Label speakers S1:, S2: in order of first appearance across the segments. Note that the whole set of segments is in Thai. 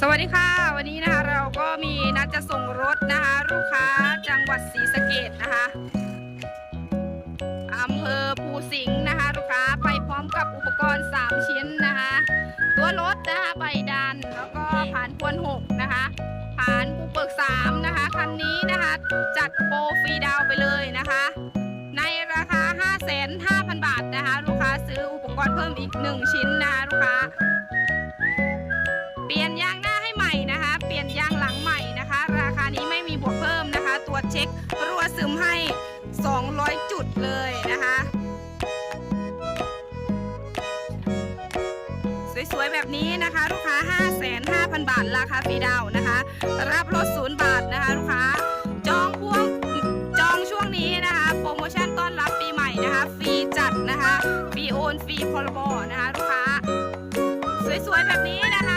S1: สวัสดีค่ะ วันนี้นะคะเราก็มีนัดจะส่งรถนะคะ ลูกค้าจังหวัดศรีสะเกดนะคะอำเภอภูสิงห์นะคะ ลูกค้าไปพร้อมกับอุปกรณ์ 3 ชิ้นนะคะ ตัวรถนะคะใบดันแล้วก็ผ่านพวน6นะคะ ผ่านปูเปิก3นะคะคันนี้นะคะจัดโปรฟรีดาวไปเลยนะคะ ในราคา 5,500บาทนะคะ ลูกค้าซื้ออุปกรณ์เพิ่มอีก 1 ชิ้นนะคะลูกค้า เช็ครั่วซึมให้ 200 จุดเลยนะคะ สวยๆ แบบนี้นะคะ ลูกค้า 55,000บาท ราคาฟรีดาวนะคะ รับรถศูนย์บาทนะคะ ลูกค้า จองพวงจองช่วงนี้นะคะ โปรโมชั่นต้อนรับปีใหม่นะคะ ฟรีจัดนะคะ ฟรีโอน ฟรีพรบนะคะ ลูกค้า สวยๆ แบบนี้นะคะ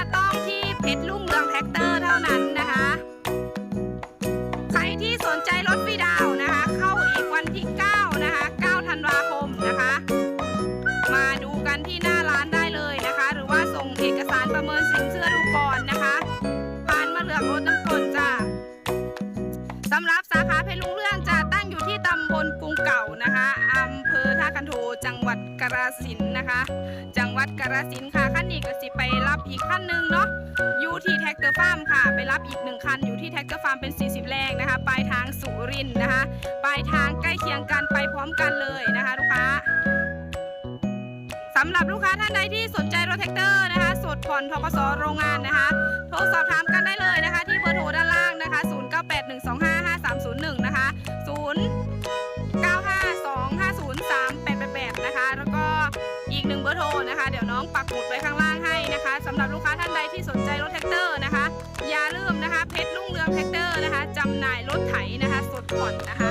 S1: รถน้ำกลจ้าสำหรับสาขาเพชรลุงเรื่องจะตั้งอยู่ที่ตำบลกรุงเก่านะคะอำเภอท่าคันโทจังหวัดกาฬสินนะคะ จังหวัดกาฬสินค่ะขั้นนี้ก็สิไปรับอีกขั้นหนึ่งเนาะอยู่ที่แท็กเตอร์ฟาร์มค่ะ ไปรับอีกหนึ่งคันอยู่ที่แท็กเตอร์ฟาร์มเป็น 40 แรงนะคะ ปลายทางสุรินนะคะ ปลายทางใกล้เคียงกันไปพร้อมกันเลยนะคะลูกค้าสำหรับลูกค้าท่านใดที่สนใจรถแท็กเตอร์นะคะ สดผ่อนทกสโรงงานนะคะ โทรสอบถาม หนึ่งเบอร์โทรนะคะ เดี๋ยวน้องปักหมุดไว้ข้างล่างให้นะคะสำหรับลูกค้าท่านใดที่สนใจรถแท็กเตอร์นะคะ อย่าลืมนะคะเพชรลุ่งเรืองแท็กเตอร์นะคะจำหน่ายรถไถนะคะ สดผ่อนนะคะ